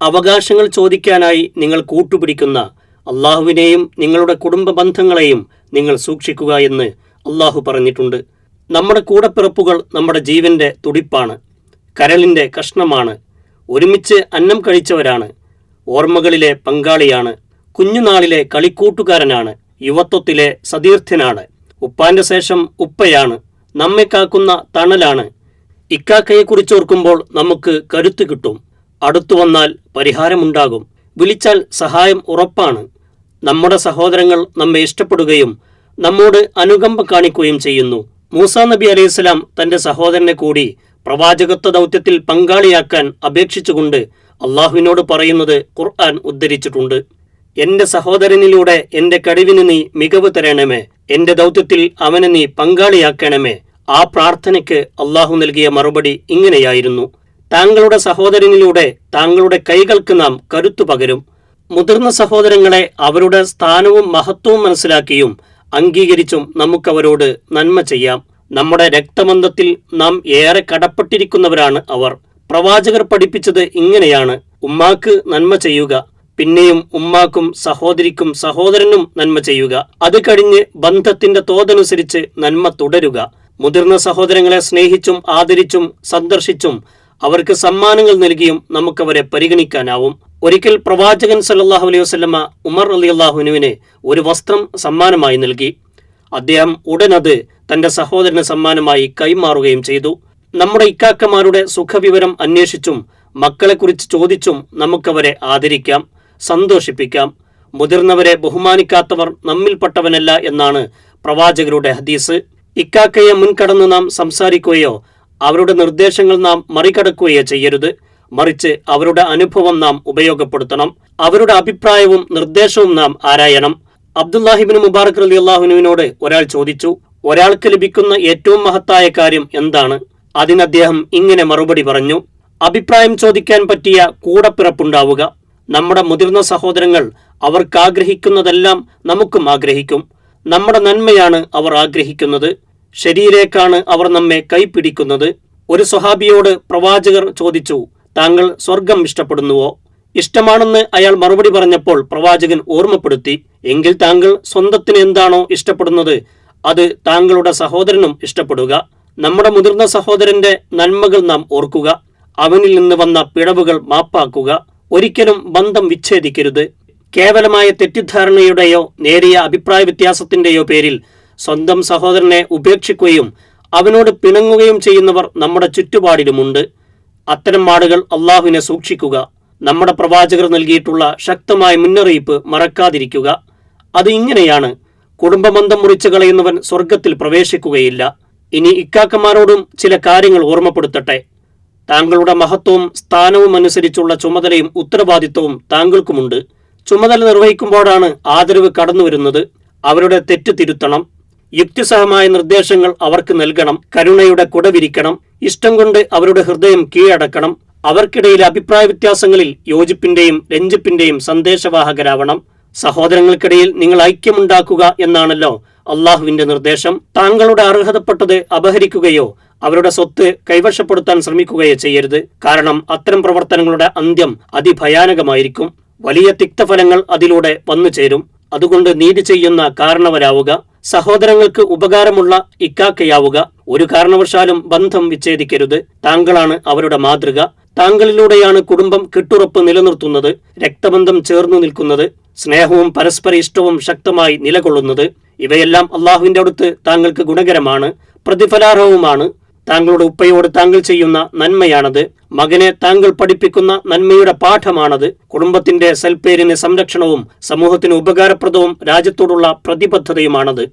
അവകാശങ്ങൾ ചോദിക്കാനായി നിങ്ങൾ കൂട്ടുപിടിക്കുന്ന അള്ളാഹുവിനെയും നിങ്ങളുടെ കുടുംബ ബന്ധങ്ങളെയും നിങ്ങൾ സൂക്ഷിക്കുക എന്ന് അള്ളാഹു പറഞ്ഞിട്ടുണ്ട്. നമ്മുടെ കൂടപ്പിറപ്പുകൾ നമ്മുടെ ജീവന്റെ തുടിപ്പാണ് കരളിന്റെ കഷ്ണമാണ് ഒരുമിച്ച് അന്നം കഴിച്ചവരാണ് ഓർമ്മകളിലെ പങ്കാളിയാണ് കുഞ്ഞുനാളിലെ കളിക്കൂട്ടുകാരനാണ് യുവത്വത്തിലെ സതീർത്ഥ്യനാണ് ഉപ്പാന്റെ ശേഷം ഉപ്പയാണ് നമ്മെ കാക്കുന്ന തണലാണ്. ഇക്കാക്കയെക്കുറിച്ചോർക്കുമ്പോൾ നമുക്ക് കരുത്തു കിട്ടും. അടുത്തു വന്നാൽ പരിഹാരമുണ്ടാകും. വിളിച്ചാൽ സഹായം ഉറപ്പാണ്. നമ്മുടെ സഹോദരങ്ങൾ നമ്മെ ഇഷ്ടപ്പെടുകയും നമ്മോട് അനുകമ്പ കാണിക്കുകയും ചെയ്യുന്നു. മൂസ നബി അലൈഹിസ്സലാം തന്റെ സഹോദരനെ കൂടി പ്രവാചകത്വ ദൗത്യത്തിൽ പങ്കാളിയാക്കാൻ അപേക്ഷിച്ചുകൊണ്ട് അള്ളാഹുവിനോട് പറയുന്നത് ഖുർആൻ ഉദ്ധരിച്ചിട്ടുണ്ട്. എന്റെ സഹോദരനിലൂടെ എന്റെ കഴിവിന് നീ മികവ് തരണമേ. എന്റെ ദൗത്യത്തിൽ അവനെ നീ പങ്കാളിയാക്കണമേ. ആ പ്രാർത്ഥനയ്ക്ക് അള്ളാഹു നൽകിയ മറുപടി ഇങ്ങനെയായിരുന്നു. താങ്കളുടെ സഹോദരനിലൂടെ താങ്കളുടെ കൈകൾക്ക് നാം കരുത്തു പകരും. മുതിർന്ന സഹോദരങ്ങളെ അവരുടെ സ്ഥാനവും മഹത്വവും മനസ്സിലാക്കിയും അംഗീകരിച്ചും നമുക്കവരോട് നന്മ ചെയ്യാം. നമ്മുടെ രക്തബന്ധത്തിൽ നാം ഏറെ കടപ്പെട്ടിരിക്കുന്നവരാണ് അവർ. പ്രവാചകർ പഠിപ്പിച്ചത് ഇങ്ങനെയാണ്. ഉമ്മാക്ക് നന്മ ചെയ്യുക. പിന്നെയും ഉമ്മാക്കും സഹോദരിക്കും സഹോദരനും നന്മ ചെയ്യുക. അത് കഴിഞ്ഞ് ബന്ധത്തിന്റെ തോതനുസരിച്ച് നന്മ തുടരുക. മുതിർന്ന സഹോദരങ്ങളെ സ്നേഹിച്ചും ആദരിച്ചും സന്ദർശിച്ചും അവർക്ക് സമ്മാനങ്ങൾ നൽകിയും നമുക്കവരെ പരിഗണിക്കാനാവും. ഒരിക്കൽ പ്രവാചകൻ സല്ലാഹു അലൈഹി വസല്ലമ ഉമർ അലി അള്ളാഹുനുവിന് ഒരു വസ്ത്രം സമ്മാനമായി നൽകി. അദ്ദേഹം ഉടനത് തന്റെ സഹോദരന് സമ്മാനമായി കൈമാറുകയും ചെയ്തു. നമ്മുടെ ഇക്കാക്കമാരുടെ സുഖവിവരം അന്വേഷിച്ചും മക്കളെക്കുറിച്ച് ചോദിച്ചും നമുക്കവരെ ആദരിക്കാം സന്തോഷിപ്പിക്കാം. മുതിർന്നവരെ ബഹുമാനിക്കാത്തവർ നമ്മിൽപ്പെട്ടവനല്ല എന്നാണ് പ്രവാചകരുടെ ഹദീസ്. ഇക്കാക്കയെ മുൻകടന്ന് നാം സംസാരിക്കുകയോ അവരുടെ നിർദ്ദേശങ്ങൾ നാം മറികടക്കുകയോ ചെയ്യരുത്. മറിച്ച് അവരുടെ അനുഭവം നാം ഉപയോഗപ്പെടുത്തണം. അവരുടെ അഭിപ്രായവും നിർദ്ദേശവും നാം ആരായണം. അബ്ദുല്ലാഹിബിൻ മുബാറക് അലി അള്ളാഹുനുവിനോട് ഒരാൾ ചോദിച്ചു ഒരാൾക്ക് ലഭിക്കുന്ന ഏറ്റവും മഹത്തായ കാര്യം എന്താണ്? അതിന് അദ്ദേഹം ഇങ്ങനെ മറുപടി പറഞ്ഞു അഭിപ്രായം ചോദിക്കാൻ പറ്റിയ കൂടപ്പിറപ്പുണ്ടാവുക. നമ്മുടെ മുതിർന്ന സഹോദരങ്ങൾ അവർക്ക് ആഗ്രഹിക്കുന്നതെല്ലാം നമുക്കും ആഗ്രഹിക്കും. നമ്മുടെ നന്മയാണ് അവർ ആഗ്രഹിക്കുന്നത്. ശരിയിലേക്കാണ് അവർ നമ്മെ കൈപ്പിടിക്കുന്നത് ഒരു സ്വഹാബിയോട് പ്രവാചകർ ചോദിച്ചു താങ്കൾ സ്വർഗം ഇഷ്ടപ്പെടുന്നുവോ? ഇഷ്ടമാണെന്ന് അയാൾ മറുപടി പറഞ്ഞപ്പോൾ പ്രവാചകൻ ഓർമ്മപ്പെടുത്തി എങ്കിൽ താങ്കൾ സ്വന്തത്തിന് എന്താണോ ഇഷ്ടപ്പെടുന്നത് അത് താങ്കളുടെ സഹോദരനും ഇഷ്ടപ്പെടുക. നമ്മുടെ മുതിർന്ന സഹോദരന്റെ നന്മകൾ നാം ഓർക്കുക. അവനിൽ നിന്ന് വന്ന പിഴവുകൾ മാപ്പാക്കുക. ഒരിക്കലും ബന്ധം വിച്ഛേദിക്കരുത്. കേവലമായ തെറ്റിദ്ധാരണയുടെയോ നേരിയ അഭിപ്രായ വ്യത്യാസത്തിന്റെയോ പേരിൽ സ്വന്തം സഹോദരനെ ഉപേക്ഷിക്കുകയും അവനോട് പിണങ്ങുകയും ചെയ്യുന്നവർ നമ്മുടെ ചുറ്റുപാടിലുമുണ്ട്. അത്തരം ആളുകൾ അള്ളാഹുവിനെ സൂക്ഷിക്കുക നമ്മുടെ പ്രവാചകർ നൽകിയിട്ടുള്ള ശക്തമായ മുന്നറിയിപ്പ് മറക്കാതിരിക്കുക. അത് ഇങ്ങനെയാണ്. കുടുംബബന്ധം മുറിച്ചു കളയുന്നവൻ സ്വർഗത്തിൽ പ്രവേശിക്കുകയില്ല. ഇനി ഇക്കാക്കന്മാരോടും ചില കാര്യങ്ങൾ ഓർമ്മപ്പെടുത്തട്ടെ. താങ്കളുടെ മഹത്വവും സ്ഥാനവും അനുസരിച്ചുള്ള ചുമതലയും ഉത്തരവാദിത്വവും താങ്കൾക്കുമുണ്ട്. ചുമതല നിർവഹിക്കുമ്പോഴാണ് ആദരവ് കടന്നുവരുന്നത്. അവരുടെ തെറ്റ് തിരുത്തണം. യുക്തിസഹമായ നിർദ്ദേശങ്ങൾ അവർക്ക് നൽകണം കരുണയുടെ കുടവിരിക്കണം ഇഷ്ടം കൊണ്ട് അവരുടെ ഹൃദയം കീഴടക്കണം അവർക്കിടയിലെ അഭിപ്രായ വ്യത്യാസങ്ങളിൽ യോജിപ്പിന്റെയും രഞ്ജിപ്പിന്റെയും സന്ദേശവാഹകരാവണം. സഹോദരങ്ങൾക്കിടയിൽ നിങ്ങൾ ഐക്യമുണ്ടാക്കുക എന്നാണല്ലോ അള്ളാഹുവിന്റെ നിർദ്ദേശം. താങ്കളുടെ അർഹതപ്പെട്ടത് അപഹരിക്കുകയോ അവരുടെ സ്വത്ത് കൈവശപ്പെടുത്താൻ ശ്രമിക്കുകയോ ചെയ്യരുത്. കാരണം അത്തരം പ്രവർത്തനങ്ങളുടെ അന്ത്യം അതിഭയാനകമായിരിക്കും. വലിയ തിക്തഫലങ്ങൾ അതിലൂടെ വന്നു ചേരും അതുകൊണ്ട് നീതി ചെയ്യുന്ന കാരണവരാവുക സഹോദരങ്ങൾക്ക് ഉപകാരമുള്ള ഇക്കാക്കയാവുക. ഒരു കാരണവശാലും ബന്ധം വിച്ഛേദിക്കരുത്. താങ്കളാണ് അവരുടെ മാതൃക. താങ്കളിലൂടെയാണ് കുടുംബം കെട്ടുറപ്പ് നിലനിർത്തുന്നത് രക്തബന്ധം ചേർന്നു നിൽക്കുന്നത് സ്നേഹവും പരസ്പര ഇഷ്ടവും ശക്തമായി നിലകൊള്ളുന്നത്. ഇവയെല്ലാം അള്ളാഹുവിന്റെ അടുത്ത് താങ്കൾക്ക് ഗുണകരമാണ് പ്രതിഫലാർഹവുമാണ്. താങ്കളുടെ ഉപ്പയോട് താങ്കൾ ചെയ്യുന്ന നന്മയാണത്. മകനെ താങ്കൾ പഠിപ്പിക്കുന്ന നന്മയുടെ പാഠമാണത്. കുടുംബത്തിന്റെ സൽപ്പേരിന് സംരക്ഷണവും സമൂഹത്തിന് ഉപകാരപ്രദവും രാജ്യത്തോടുള്ള പ്രതിബദ്ധതയുമാണത്.